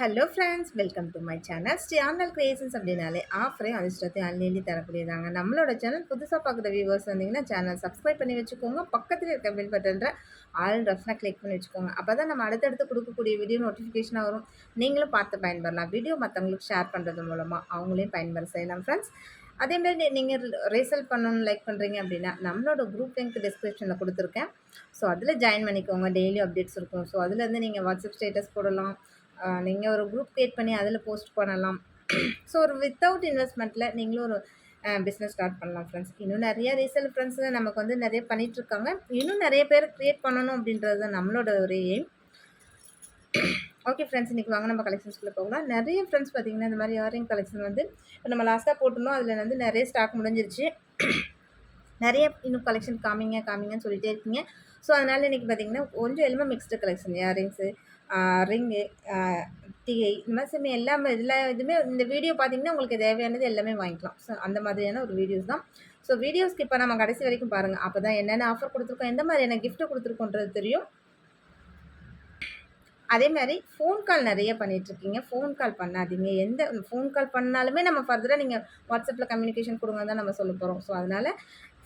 Hello friends welcome to my channel Sri Andal creations அப்படின்னாலே ஆஃபரையும் அதிர்ஷ்டத்தையும் அள்ளி தரக்கூடியதாங்க. நம்மளோட சேனல் புதுசாக பார்க்குற வியூவர்ஸ் வந்தீங்கன்னா சேனல் சப்ஸ்கிரைப் பண்ணி வச்சுக்கோங்க. பக்கத்தில் இருக்க பில் பட்டன்ற ஆல் ரஃப்னா கிளிக் பண்ணி வச்சுக்கோங்க. அப்போ தான் நம்ம அடுத்தடுத்து கொடுக்கக்கூடிய வீடியோ நோட்டிஃபிகேஷனாக வரும். நீங்களும் பார்த்து பயன்பெறலாம். வீடியோ மற்றவங்களுக்கு ஷேர் பண்ணுறது மூலமாக அவங்களையும் பயன்பெற செய்யலாம் ஃப்ரெண்ட்ஸ் அதேமாதிரி நீங்கள் ரீசெல் பண்ணணும்னு லைக் பண்ணுறீங்க அப்படின்னா நம்மளோட குரூப் லிங்க் டிஸ்கிரிப்ஷனில் கொடுத்துருக்கேன். ஸோ அதில் ஜாயின் பண்ணிக்கோங்க. டெய்லி அப்டேட்ஸ் இருக்கும். ஸோ அதுலேருந்து நீங்கள் வாட்ஸ்அப் ஸ்டேட்டஸ் போடலாம். நீங்கள் ஒரு குரூப் க்ரியேட் பண்ணி அதில் போஸ்ட் பண்ணலாம். ஸோ ஒரு வித்தவுட் இன்வெஸ்ட்மெண்ட்டில் நீங்களும் ஒரு பிஸ்னஸ் ஸ்டார்ட் பண்ணலாம் ஃப்ரெண்ட்ஸ் இன்னும் நிறைய ரீசேல் ஃப்ரெண்ட்ஸு நமக்கு வந்து நிறைய பண்ணிகிட்ருக்காங்க இன்னும் நிறைய பேர் க்ரியேட் பண்ணணும் அப்படின்றது தான் நம்மளோட ஒரு எய்ம் ஓகே ஃப்ரெண்ட்ஸ் இன்றைக்கி வாங்க நம்ம கலெக்ஷன்ஸ்குள்ளே போகலாம். நிறைய ஃப்ரெண்ட்ஸ் பார்த்திங்கன்னா இந்த மாதிரி ஆரிங் கலெக்ஷன் வந்து இப்போ நம்ம லாஸ்ட்டாக போட்டிருந்தோம். அதில் வந்து நிறைய ஸ்டாக் முடிஞ்சிருச்சு. நிறைய இன்னும் கலெக்ஷன் காமிங்க காமிங்கன்னு சொல்லிகிட்டே இருக்கீங்க. ஸோ அதனால் இன்றைக்கி பார்த்திங்கன்னா கொஞ்சம் எல்லாமே மிக்ஸ்டு கலெக்ஷன் இயரிங்ஸு ரிங்கு டிஐ இந்த மாதிரி சேமி எல்லாமே எல்லா இதுவுமே இந்த வீடியோ பார்த்தீங்கன்னா உங்களுக்கு தேவையானது எல்லாமே வாங்கிக்கலாம். ஸோ அந்த மாதிரியான ஒரு வீடியோஸ் தான். ஸோ வீடியோஸ்க்கு இப்போ நம்ம கடைசி வரைக்கும் பாருங்கள் அப்போ தான் என்னென்ன ஆஃபர் கொடுத்துருக்கோம் எந்த மாதிரியான கிஃப்ட்டு கொடுத்துருக்கோன்றது தெரியும். அதே மாதிரி ஃபோன் கால் நிறைய பண்ணிகிட்ருக்கீங்க ஃபோன் கால் பண்ணாதீங்க. எந்த ஃபோன் கால் பண்ணாலுமே நம்ம ஃபர்தராக நீங்கள் வாட்ஸ்அப்பில் கம்யூனிகேஷன் கொடுங்க தான் நம்ம சொல்ல போகிறோம் ஸோ அதனால்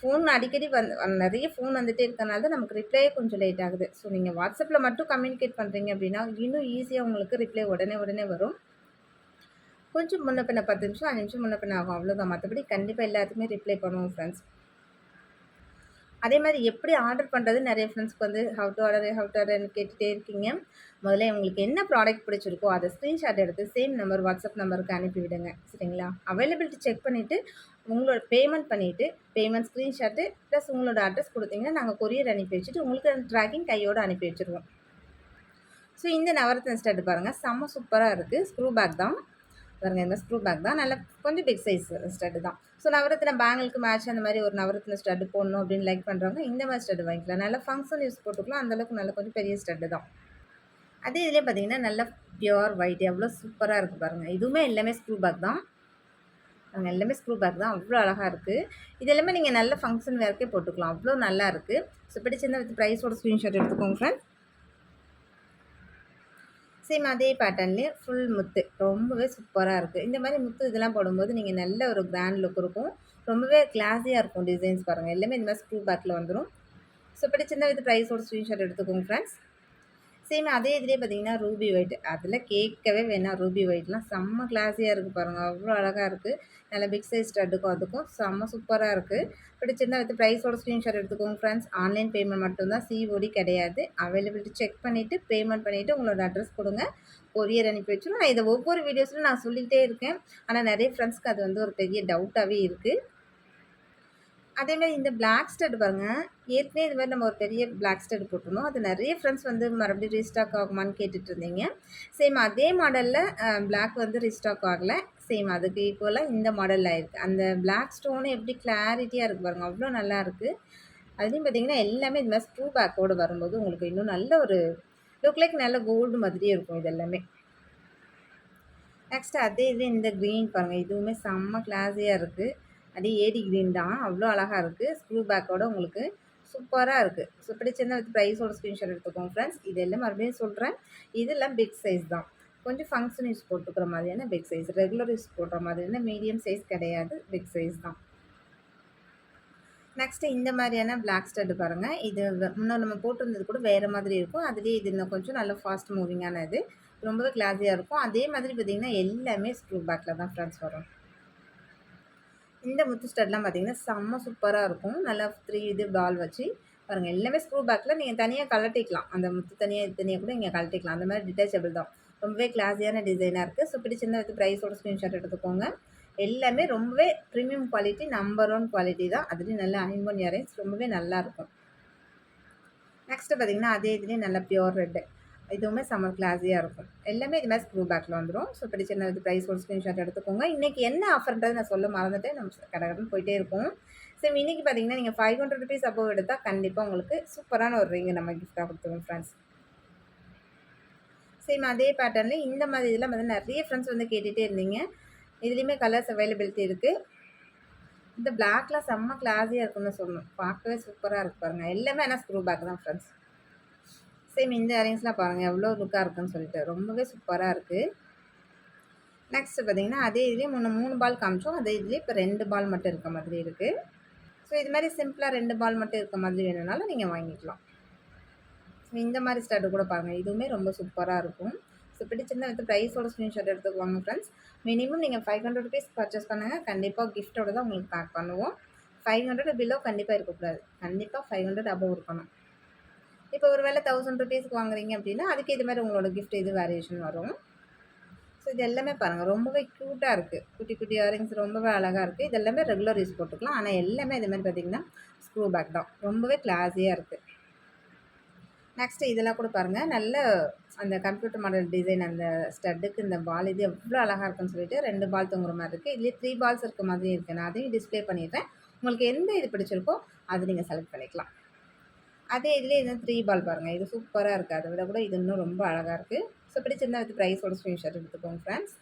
ஃபோன் அடிக்கடி வந்து நிறைய ஃபோன் வந்துகிட்டே இருக்கனால தான் நமக்கு ரிப்ளையே கொஞ்சம் லேட் ஆகுது. ஸோ நீங்கள் வாட்ஸ்அப்பில் மட்டும் கம்யூனிகேட் பண்ணுறீங்க அப்படின்னா இன்னும் ஈஸியாக உங்களுக்கு ரிப்ளை உடனே உடனே வரும். கொஞ்சம் முன்ன பின்ன பத்து நிமிஷம் அஞ்சு நிமிஷம் முன்ன பின்ன ஆகும். அவ்வளோதான் மற்றபடி கண்டிப்பாக எல்லாத்துக்குமே ரிப்ளை பண்ணுவோம் ஃப்ரெண்ட்ஸ் அதே மாதிரி எப்படி ஆர்டர் பண்ணுறது நிறைய ஃப்ரெண்ட்ஸ்க்கு வந்து how to order how to ஆர்டர்னு கேட்டுகிட்டே இருக்கீங்க. முதல்ல உங்களுக்கு என்ன ப்ராடக்ட் பிடிச்சிருக்கோ அதை ஸ்க்ரீன்ஷாட் எடுத்து சேம் நம்பர் வாட்ஸ்அப் நம்பருக்கு அனுப்பிவிடுங்க சரிங்களா? அவைலபிலிட்டி செக் பண்ணிவிட்டு உங்களோட பேமெண்ட் பண்ணிவிட்டு பேமெண்ட் ஸ்க்ரீன்ஷாட்டு ப்ளஸ் உங்களோட அட்ரஸ் கொடுத்தீங்கன்னா நாங்கள் கொரியர் அனுப்பி வச்சுட்டு உங்களுக்கு ட்ராக்கிங் கையோடு அனுப்பி வச்சுருவோம். ஸோ இந்த நவரத்ன ஸ்டட் பாருங்கள் செம்ம சூப்பராக இருக்குது ஸ்க்ரூ பேக் தான். பாருங்கள் இந்த ஸ்க்ரூ பேக் தான். நல்லா கொஞ்சம் பிக் சைஸ் ஸ்டட்டு தான். ஸோ நவரத்தின பேங்கிளுக்கு மேட்ச் அந்த மாதிரி ஒரு நவரத்தின ஸ்டட்டு போடணும் அப்படின்னு லைக் பண்ணுறவங்க இந்த மாதிரி ஸ்டட்டு வாங்கிக்கலாம். நல்லா ஃபங்க்ஷன் யூஸ் போட்டுக்கலாம். அந்தளவுக்கு நல்ல கொஞ்சம் பெரிய ஸ்டட்டு தான். அதே இதிலே பார்த்தீங்கன்னா நல்லா பியூர் ஒயிட் எவ்வளோ சூப்பராக இருக்குது பாருங்கள் இதுவுமே எல்லாமே ஸ்க்ரூ பேக் தான். அங்கே எல்லாமே ஸ்க்ரூ பேக் தான். அவ்வளோ அழகாக இருக்குது இது எல்லாமே நீங்கள் நல்ல ஃபங்க்ஷன் வேர்க்கே போட்டுக்கலாம். அவ்வளோ நல்லா இருக்குது ஸோ பிடிச்சிருந்தா வித் ப்ரைஸோட ஸ்க்ரீன்ஷாட் எடுத்துக்கோங்க ஃப்ரெண்ட்ஸ் சேம் அதே பேட்டர்ன்லேயே ஃபுல் முத்து. ரொம்பவே சூப்பராக இருக்குது இந்த மாதிரி முத்து இதெல்லாம் போடும்போது நீங்கள் நல்ல ஒரு கிராண்ட் லுக் இருக்கும். ரொம்பவே கிளாஸியாக இருக்கும் டிசைன்ஸ் பாருங்கள் எல்லாமே இந்த மாதிரி ஸ்க்ரூ பேக்கில் வந்துடும் ஸோ பிடிச்சிருந்தா வித் ப்ரைஸோட ஸ்க்ரீன்ஷாட் எடுத்துக்கோங்க ஃப்ரெண்ட்ஸ் சேம் அதே இதிலே பார்த்தீங்கன்னா ரூபி ஒயிட். அதில் கேட்கவே வேணாம் ரூபி ஒயிட்லாம். செம்ம கிளாஸியாக இருக்குது பாருங்கள் அவ்வளோ அழகாக இருக்குது நல்ல பிக் சைஸ் ஸ்டட்டுக்கும் அதுக்கும். செம்ம சூப்பராக இருக்குது பிடிச்சிருந்தா வித் ப்ரைஸோட ஸ்க்ரீன்ஷாட் எடுத்துக்கோங்க ஃப்ரெண்ட்ஸ் ஆன்லைன் பேமெண்ட் மட்டும்தான். சிஓடி கிடையாது. அவைலபிலிட்டி செக் பண்ணிவிட்டு பேமெண்ட் பண்ணிவிட்டு உங்களோட அட்ரஸ் கொடுங்க. கொரியர் அனுப்பி வச்சிடும் நான் இதை ஒவ்வொரு வீடியோஸ்லையும் நான் சொல்லிகிட்டே இருக்கேன். ஆனால் நிறைய ஃப்ரெண்ட்ஸ்க்கு அது வந்து ஒரு பெரிய டவுட்டாகவே இருக்குது அதேமாதிரி இந்த பிளாக் ஸ்டட் பாருங்கள் ஏற்கனவே இது மாதிரி நம்ம ஒரு பெரிய பிளாக் ஸ்டட் போட்டிருந்தோம். அது நிறைய ஃப்ரெண்ட்ஸ் வந்து மறுபடியும் ரீஸ்டாக் ஆகுமான்னு கேட்டுட்டு இருந்தீங்க சேம் அதே மாடலில் பிளாக் வந்து ரீஸ்டாக் ஆகலை. சேம் அதுக்கு ஈக்குவலாக இந்த மாடலில் இருக்குது அந்த பிளாக் ஸ்டோனு எப்படி கிளாரிட்டியாக இருக்குது பாருங்கள் அவ்வளோ நல்லா இருக்குது அதுலேயும் பார்த்தீங்கன்னா எல்லாமே இந்த மாதிரி ஸ்க்ரூ பேக்கோடு வரும்போது உங்களுக்கு இன்னும் நல்ல ஒரு லுக் லைக் நல்ல கோல்டு மாதிரியே இருக்கும் இது எல்லாமே. நெக்ஸ்ட் அதே இது இந்த க்ரீன் பாருங்கள் இதுவுமே செம்ம கிளாஸியாக இருக்குது அதே ஏடி க்ரீன் தான் அவ்வளோ அழகாக இருக்குது ஸ்க்ரூ பேக்கோடு உங்களுக்கு சூப்பராக இருக்குது ஸோ பிடிச்சிருந்தா வித் ப்ரைஸோட ஸ்க்ரீன்ஷாட் எடுத்துக்கோங்க ஃப்ரெண்ட்ஸ் இதெல்லாம் மறுபடியும் சொல்கிறேன் இதெல்லாம் பிக் சைஸ் தான். கொஞ்சம் ஃபங்க்ஷன் யூஸ் போட்டுக்கிற மாதிரியான பிக் சைஸ் ரெகுலர் யூஸ் போடுற மாதிரியான மீடியம் சைஸ் கிடையாது. பிக் சைஸ் தான். நெக்ஸ்ட்டு இந்த மாதிரியான பிளாக் ஸ்டட்டு பாருங்கள் இது முன்னே நம்ம போட்டிருந்தது கூட வேறு மாதிரி இருக்கும். அதுலேயே இது இன்னும் கொஞ்சம் நல்ல ஃபாஸ்ட் மூவிங்கான இது ரொம்பவே கிளாஸியாக இருக்கும். அதே மாதிரி பார்த்திங்கன்னா எல்லாமே ஸ்க்ரூ பேக்கில் தான் ஃப்ரெண்ட்ஸ் வரும். இந்த முத்து ஸ்டட்லாம் பார்த்தீங்கன்னா செம்ம சூப்பராக இருக்கும். நல்லா த்ரீ இது பால் வச்சு பாருங்கள் எல்லாமே ஸ்க்ரூ பேக்கில் நீங்கள் தனியாக கலட்டிக்கலாம் அந்த முத்து தனியாக இது தனியாக கூட நீங்கள் கலட்டிக்கலாம் அந்த மாதிரி டிட்டாச்சபிள் தான். ரொம்பவே கிளாஸியான டிசைனாக இருக்குது ஸோ பிடிச்சிருந்தா வித் ப்ரைஸோட ஸ்க்ரீன்ஷாட் எடுத்துக்கோங்க. எல்லாமே ரொம்பவே premium quality number one quality தான். அதுலேயும் நல்ல ஐம்பன் அரேஞ்ச் ரொம்பவே நல்லாயிருக்கும் நெக்ஸ்ட்டு பார்த்திங்கன்னா அதே இதுலேயும் நல்ல பியோர் ரெட்டு இதுவுமே சம்மர் கிளாஸியாக இருக்கும். எல்லாமே இது மாதிரி ஸ்க்ரூ பேக்கில் வந்துடும் ஸோ பிடிச்சிருந்த இது ப்ரைஸ் ஒரு ஸ்க்ரீன்ஷாட் எடுத்துக்கோங்க. இன்றைக்கி என்ன ஆஃபர்ன்றது நான் சொல்ல மறந்துட்டு நம்ம கடகடன் போயிட்டே இருக்கும் ஸோ இன்றைக்கி பார்த்தீங்கன்னா நீங்கள் ஃபைவ் ஹண்ட்ரட் ருபீஸ் அப்போ எடுத்தால் கண்டிப்பாக உங்களுக்கு சூப்பரான ஒரு ரிங்கு நம்ம கிஃப்ட்டாக கொடுத்துருவோம் ஃப்ரெண்ட்ஸ் சேம் அதே பேட்டர்னில் இந்த மாதிரி இதெல்லாம் வந்து நிறைய ஃப்ரெண்ட்ஸ் வந்து கேட்டுகிட்டே இருந்தீங்க. இதுலேயுமே கலர்ஸ் அவைலபிலிட்டி இருக்குது இந்த பிளாக்லாம் செம்ம கிளாஸியாக இருக்குன்னு சொல்லணும் பார்க்கவே சூப்பராக இருக்கு பாருங்கள் எல்லாமே ஆனால் ஸ்க்ரூ பேக் தான் ஃப்ரெண்ட்ஸ் சேம் இந்த இயரிங்ஸ்லாம் பாருங்கள் எவ்வளோ லுக்காக இருக்குன்னு சொல்லிட்டு. ரொம்பவே சூப்பராக இருக்குது நெக்ஸ்ட்டு பார்த்தீங்கன்னா அதே இதுலேயே முன்ன மூணு பால் காமிச்சோம். அதே இதுலேயே இப்போ ரெண்டு பால் மட்டும் இருக்க மாதிரி இருக்குது ஸோ இது மாதிரி சிம்பிளாக ரெண்டு பால் மட்டும் இருக்க மாதிரி வேணும்னாலும் நீங்கள் வாங்கிக்கலாம். ஸோ இந்த மாதிரி ஸ்டார்ட் கூட பாருங்கள் இதுவுமே ரொம்ப சூப்பராக இருக்கும். ஸோ பிடிச்சிருந்தா வித் ப்ரைஸோட ஸ்க்ரீன்ஷாட் எடுத்துக்குவாங்க ஃப்ரெண்ட்ஸ் மினிமம் நீங்கள் ஃபைவ் ஹண்ட்ரட் ருபீஸ் பர்ச்சேஸ் பண்ணுங்கள் கண்டிப்பாக கிஃப்ட்டோட தான் உங்களுக்கு பேக் பண்ணுவோம். ஃபைவ் ஹண்ட்ரட் பிலோ கண்டிப்பாக இருக்கக்கூடாது. கண்டிப்பாக ஃபைவ் ஹண்ட்ரட் அபவ் இருக்கணும். இப்போ ஒரு வேலை தௌசண்ட் ருபீஸ்க்கு வாங்குறீங்க அப்படின்னா அதுக்கு இது மாதிரி உங்களோட கிஃப்ட் இது வேரியேஷன் வரும். ஸோ இது எல்லாமே பாருங்கள் ரொம்பவே க்யூட்டாக இருக்குது குட்டி குட்டி இயரிங்ஸ் ரொம்பவே அழகாக இருக்குது இது எல்லாமே ரெகுலர் யூஸ் போட்டுக்கலாம். ஆனால் எல்லாமே இது மாதிரி பார்த்திங்கன்னா ஸ்க்ரூ பேக் தான். ரொம்பவே கிளாஸியாக இருக்குது நெக்ஸ்ட்டு இதெல்லாம் கூட பாருங்கள் நல்ல அந்த கம்ப்யூட்டர் மாடல் டிசைன் அந்த ஸ்டட்டுக்கு இந்த பால் இது எவ்வளோ அழகாக இருக்குன்னு சொல்லிட்டு ரெண்டு பால் தொங்குற மாதிரி இருக்குது இதுலேயே த்ரீ பால்ஸ் இருக்க மாதிரி இருக்குது நான் அதையும் டிஸ்பிளே பண்ணிடுறேன். உங்களுக்கு எந்த இது பிடிச்சிருக்கோ அதை நீங்கள் செலக்ட் பண்ணிக்கலாம். அதே இதுலேயே இந்த த்ரீ பால் பாருங்கள் இது சூப்பராக இருக்குது அதை விட கூட இது இன்னும் ரொம்ப அழகாக இருக்குது ஸோ பிடிச்சிருந்தா வித் ப்ரைஸோட ஸ்க்ரீன்ஷாட் எடுத்துக்கோங்க ஃப்ரெண்ட்ஸ்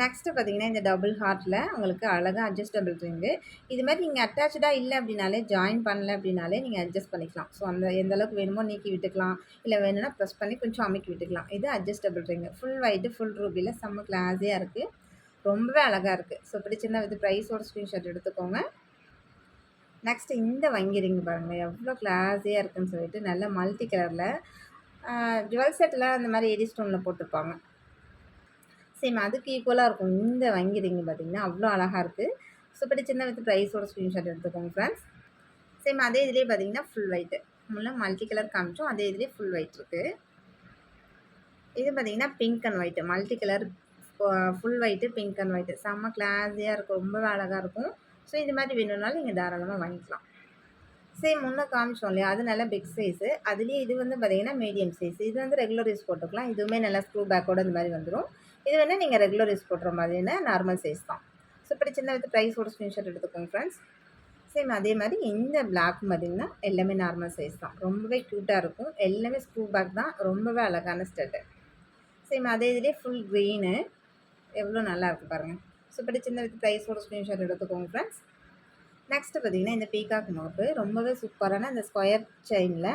நெக்ஸ்ட்டு பார்த்தீங்கன்னா இந்த டபுள் ஹார்ட்டில் உங்களுக்கு அழகாக அட்ஜஸ்டபிள் ரிங்கு இது மாதிரி நீங்கள் அட்டாச்சாக இல்லை அப்படின்னாலே ஜாயின் பண்ணல அப்படின்னாலே நீங்கள் அட்ஜஸ்ட் பண்ணிக்கலாம். ஸோ அந்த எந்த அளவுக்கு வேணுமோ நீக்கி விட்டுக்கலாம். இல்லை வேணும்னா ப்ரெஸ் பண்ணி கொஞ்சம் அமைக்கி விட்டுக்கலாம். இது adjustable ring full white full ரூபியில் செம்ம கிளாஸியாக இருக்குது ரொம்பவே அழகாக இருக்குது ஸோ பிடிச்சிருந்தா வித் ப்ரைஸோட ஸ்க்ரீன்ஷாட் எடுத்துக்கோங்க. நெக்ஸ்ட்டு இந்த வங்கி ரிங் பாருங்கள் எவ்வளோ கிளாஸியாக இருக்குன்னு சொல்லிட்டு நல்ல மல்டி கலரில் ஜுவல் செட்டில் அந்த மாதிரி எரி ஸ்டோனில் போட்டிருப்பாங்க. சேம் அதுக்கு ஈக்குவலாக இருக்கும். இந்த வங்கி ரிங் பார்த்திங்கன்னா அவ்வளோ அழகாக இருக்குது ஸோ சின்ன வித் ப்ரைஸோட ஸ்க்ரீன்ஷாட் எடுத்துக்கோங்க ஃப்ரெண்ட்ஸ் சேம் அதே இதுலேயே பார்த்தீங்கன்னா ஃபுல் ஒயிட்டு முன்னே மல்டி கலர் காமிச்சோம் அதே இதுலேயே ஃபுல் ஒயிட் இருக்குது இது பார்த்திங்கன்னா pink and white multi colour full white pink and white செம்ம கிளாஸியாக இருக்கும். ரொம்பவே அழகாக இருக்கும். ஸோ இது மாதிரி வேணும்னாலும் நீங்கள் தாராளமாக வாங்கிக்கலாம். சேம் முன்னே காமிச்சோம் இல்லையா? அது நல்லா பிக் சைஸு அதுலேயே இது வந்து பார்த்திங்கன்னா மீடியம் சைஸ் இது வந்து ரெகுலர் யூஸ் போட்டுக்கலாம். இதுவுமே நல்லா ஸ்க்ரூ பேக்கோட இந்த மாதிரி வந்துடும் இது வேணால் நீங்கள் ரெகுலர் யூஸ் போடுற மாதிரினா நார்மல் சைஸ் தான். ஸோ இப்படி சின்ன வித்து ப்ரைஸோட ஸ்க்ரீன்ஷாட் எடுத்துக்கோங்க ஃப்ரெண்ட்ஸ் சேம் அதே மாதிரி இந்த பிளாக் பார்த்திங்கன்னா எல்லாமே நார்மல் சைஸ் தான். ரொம்பவே க்யூட்டாக இருக்கும். எல்லாமே ஸ்க்ரூ பேக் தான். ரொம்பவே அழகான ஸ்டெட்டு சேம் அதே இதுலேயே ஃபுல் க்ரீனு எவ்வளோ நல்லா இருக்குது பாருங்கள் ஸோ இப்படி சின்ன வித் ப்ரைஸோட ஸ்க்ரீன்ஷாட் எடுத்துக்கோங்க ஃப்ரெண்ட்ஸ் நெக்ஸ்ட்டு பார்த்திங்கன்னா இந்த பீகாக் மோப்பு ரொம்பவே சூப்பரான இந்த ஸ்கொயர் செயினில்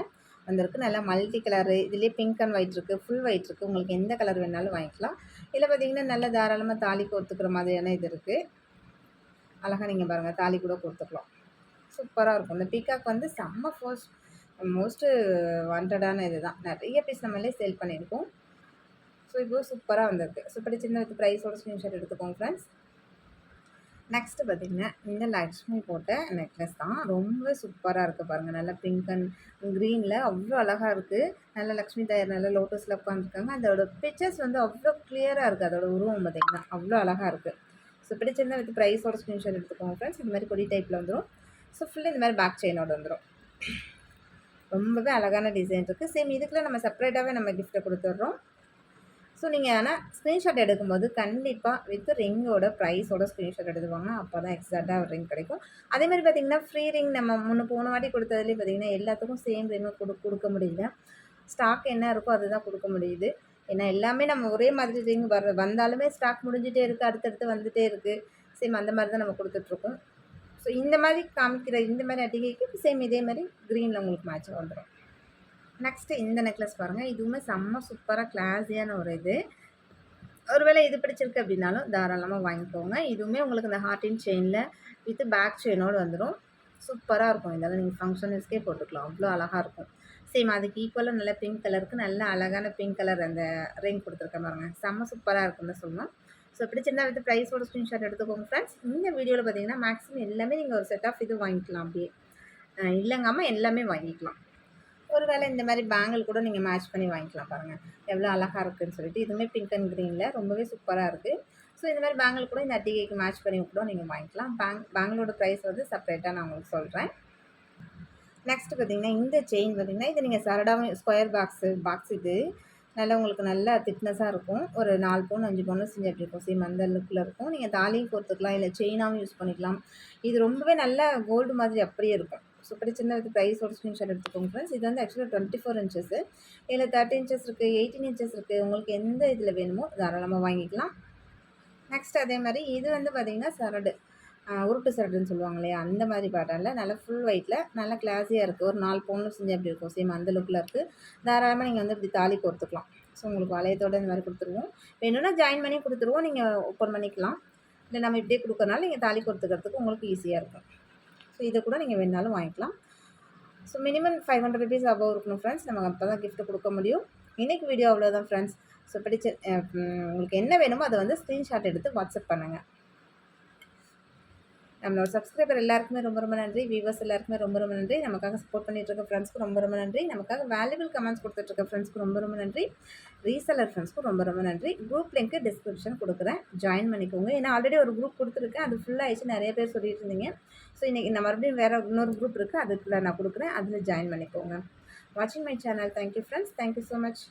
வந்திருக்கு. நல்லா மல்டி கலரு இதுலேயே பிங்க் அண்ட் ஒயிட் இருக்குது ஃபுல் ஒயிட் இருக்குது உங்களுக்கு எந்த கலர் வேணாலும் வாங்கிக்கலாம். இதில் பார்த்திங்கன்னா நல்ல தாராளமாக தாலி கோர்த்துக்கிற மாதிரியான இது இருக்குது அழகாக நீங்கள் பாருங்கள் தாலி கூட கொடுத்துக்கலாம் சூப்பராக இருக்கும். இந்த பீகாக் வந்து செம்ம ஃபோஸ்ட் மோஸ்ட்டு வாண்டடான இது தான் நிறைய பீஸ் நம்மளே சேல் பண்ணியிருக்கோம். ஸோ இப்போ சூப்பராக வந்திருக்கு. ஸோ இப்படி சின்ன வித் ப்ரைஸோட ஸ்க்ரீன்ஷாட் எடுத்துக்கோங்க ஃப்ரெண்ட்ஸ் நெக்ஸ்ட்டு பார்த்திங்கன்னா இந்த லக்ஷ்மி போட்ட நெக்லஸ் தான். ரொம்ப சூப்பராக இருக்குது பாருங்கள் நல்லா பிங்க் அண்ட் க்ரீனில் அவ்வளோ அழகாக இருக்குது நல்ல லக்ஷ்மி தயார் நல்ல லோட்டஸில் உட்காந்துருக்காங்க அதோட பிக்சர்ஸ் வந்து அவ்வளோ கிளியராக இருக்குது அதோட உருவம் பார்த்திங்கன்னா அவ்வளோ அழகாக இருக்குது ஸோ பிடிச்சிருந்தா வித் ப்ரைஸோட ஸ்க்ரீன்ஷாட் எடுத்துக்கோங்க ஃப்ரெண்ட்ஸ் இந்த மாதிரி கொடி டைப்பில் வந்துடும் ஸோ ஃபுல்லாக இந்த மாதிரி பேக் செயினோட வந்துடும் ரொம்பவே அழகான டிசைன் இருக்குது சேம் இதுக்குள்ளே நம்ம செப்பரேட்டாகவே நம்ம கிஃப்ட்டை கொடுத்துட்றோம் ஸோ நீங்கள் ஆனால் ஸ்க்ரீன்ஷாட் எடுக்கும்போது கண்டிப்பாக வித் ரிங்கோட ப்ரைஸோட ஸ்க்ரீன்ஷாட் எடுத்துவாங்க அப்போ தான் எக்ஸாக்டாக ஒரு ரிங் கிடைக்கும். அதேமாதிரி பார்த்திங்கன்னா ஃப்ரீ ரிங் நம்ம முன்ன போன வாட்டி கொடுத்ததுலேயே பார்த்திங்கன்னா எல்லாத்துக்கும் சேம் ரிங்கும் கொடு கொடுக்க முடியல. ஸ்டாக் என்ன இருக்கோ அதுதான் கொடுக்க முடியுது. ஏன்னா எல்லாமே நம்ம ஒரே மாதிரி ரிங் வர வந்தாலுமே ஸ்டாக் முடிஞ்சிட்டே இருக்குது அடுத்தடுத்து வந்துகிட்டே இருக்குது சேம் அந்த மாதிரி தான் நம்ம கொடுத்துட்ருக்கோம். ஸோ இந்த மாதிரி காமிக்கிற இந்த மாதிரி அட்டிகைக்கு சேம் இதே மாதிரி க்ரீனில் உங்களுக்கு மேட்ச் வந்துடும் நெக்ஸ்ட்டு இந்த நெக்லஸ் பாருங்கள் இதுவுமே செம்ம சூப்பராக கிளாஸியான ஒரு இது. ஒருவேளை இது பிடிச்சிருக்கு அப்படின்னாலும் தாராளமாக வாங்கிக்கோங்க. இதுவுமே உங்களுக்கு இந்த ஹார்டின் செயினில் வித்து பேக் செயினோடு வந்துடும் சூப்பராக இருக்கும். இதெல்லாம் நீங்கள் ஃபங்க்ஷனஸ்க்கே போட்டுக்கலாம். அவ்வளோ அழகாக இருக்கும். சேம் அதுக்கு ஈக்குவலாக நல்ல பிங்க் கலருக்கு நல்ல அழகான பிங்க் கலர் அந்த ரிங் கொடுத்துருக்கேன் பாருங்க. செம்ம சூப்பராக இருக்கும்னு சொல்லலாம் ஸோ இப்படி சின்ன வித் ப்ரைஸோட ஸ்க்ரீன்ஷாட் எடுத்துக்கோங்க ஃப்ரெண்ட்ஸ் இந்த வீடியோவில் பார்த்தீங்கன்னா மேக்ஸிமம் எல்லாமே நீங்கள் ஒரு செட் ஆஃப் இது வாங்கிக்கலாம் அப்படியே. இல்லைங்காமல் எல்லாமே வாங்கிக்கலாம். ஒரு வேளை இந்த மாதிரி பேங்கிள் கூட நீங்கள் மேட்ச் பண்ணி வாங்கிக்கலாம் பாருங்கள் எவ்வளோ அழகாக இருக்குதுன்னு சொல்லிட்டு. இதுவுமே பிங்க் அண்ட் க்ரீனில் ரொம்பவே சூப்பராக இருக்குது ஸோ இந்த மாதிரி பேங்கிள் கூட இந்த அட்டிகைக்கு மேட்ச் பண்ணி கூட நீங்கள் வாங்கிக்கலாம். பேங்க் பேங்கிளோட ப்ரைஸ் வந்து செப்பரேட்டாக நான் உங்களுக்கு சொல்கிறேன் நெக்ஸ்ட்டு பார்த்திங்கன்னா இந்த செயின் பார்த்திங்கன்னா இது நீங்கள் சரடாக ஸ்கொயர் பாக்ஸு பாக்ஸ் இது. நல்லா உங்களுக்கு நல்லா திக்னஸாக இருக்கும். ஒரு நாலு பவுன் அஞ்சு பவுன் செஞ்சு அப்படி இருக்கும்? சேம் அந்த லுக்கில் இருக்கும். நீங்கள் தாலியும் கொடுத்துக்கலாம் இல்லை செயினாகவும் யூஸ் பண்ணிக்கலாம். இது ரொம்பவே நல்ல கோல்டு மாதிரி அப்படியே இருக்கும். ஸோ சின்ன வித் ப்ரைஸோட ஸ்க்ரீன்ஷாட் எடுத்துக்கோங்க ஃப்ரெண்ட்ஸ் இது வந்து ஆக்சுவலாக டுவெண்ட்டி ஃபோர் இன்ச்சஸ் இல்லை தேர்ட்டி இன்ச்சஸ் இருக்குது எயிட்டீன் இன்ச்சஸ் இருக்குது உங்களுக்கு எந்த இதில் வேணுமோ தாராளமாக வாங்கிக்கலாம். நெக்ஸ்ட் அதே மாதிரி இது வந்து பார்த்திங்கன்னா சரடு. உருட்டு சரடுன்னு சொல்லுவாங்க இல்லையா? அந்த மாதிரி பேட்டர்னில் நல்லா ஃபுல் ஒயிட்டில் நல்லா கிளாஸியாக இருக்குது ஒரு நாலு பவுனில் செஞ்சு அப்படி இருக்கும். சேம் அந்த லுக்கில் இருக்குது தாராளமாக நீங்கள் வந்து இப்படி தாலி கொடுத்துக்கலாம் ஸோ உங்களுக்கு வளையத்தோடு இந்த மாதிரி கொடுத்துருவோம். வேணும்னா ஜாயின் பண்ணி கொடுத்துருவோம். நீங்கள் ஓப்பன் பண்ணிக்கலாம். இல்லை நம்ம இப்படியே கொடுக்கறனால நீங்கள் தாலி கொடுத்துக்கிறதுக்கு உங்களுக்கு ஈஸியாக இருக்கும். ஸோ இதை கூட நீங்கள் வேணாலும் வாங்கிக்கலாம். So minimum five hundred rupees above இருக்கணும் ஃப்ரெண்ட்ஸ் நம்ம அப்போ தான் கிஃப்ட் கொடுக்க முடியும். இன்றைக்கி வீடியோ அவ்வளோதான் ஃப்ரெண்ட்ஸ் ஸோ பிடிச்ச உங்களுக்கு என்ன வேணுமோ அதை வந்து ஸ்க்ரீன்ஷாட் எடுத்து வாட்ஸ்அப் பண்ணுங்கள் நம்மளோட சப்ஸ்கிரைபர் எல்லாருக்குமே ரொம்ப ரொம்ப நன்றி. வியூவர்ஸ் எல்லாருக்குமே ரொம்ப ரொம்ப நன்றி. நமக்காக சப்போர்ட் பண்ணிட்டு இருக்க ஃப்ரெண்ட்ஸ்க்கு ரொம்ப ரொம்ப நன்றி. நமக்காக வேல்யூபிள் கமெண்ட்ஸ் கொடுத்துட்டு இருக்க ஃப்ரெண்ட்ஸ்க்கு ரொம்ப ரொம்ப நன்றி. ரீசெலர் ஃப்ரெண்ட்ஸ்க்கும் ரொம்ப ரொம்ப நன்றி. குரூப் லிங்க்கு டிஸ்கிரிப்ஷன் கொடுக்குறேன். ஜாயின் பண்ணிக்கோங்க. ஏன்னா ஆல்ரெடி ஒரு குரூப் கொடுத்துருக்கேன். அது ஃபுல்லாக ஆயிடுச்சு. நிறைய பேர் சொல்லிட்டு இருந்தீங்க ஸோ இன்றைக்கி நான் மறுபடியும் வேறு இன்னொரு குரூப் இருக்குது அதுக்குள்ளே நான் கொடுக்குறேன். அதில் ஜாயின் பண்ணிக்கோங்க. வாட்சிங் my channel thank you friends thank you so much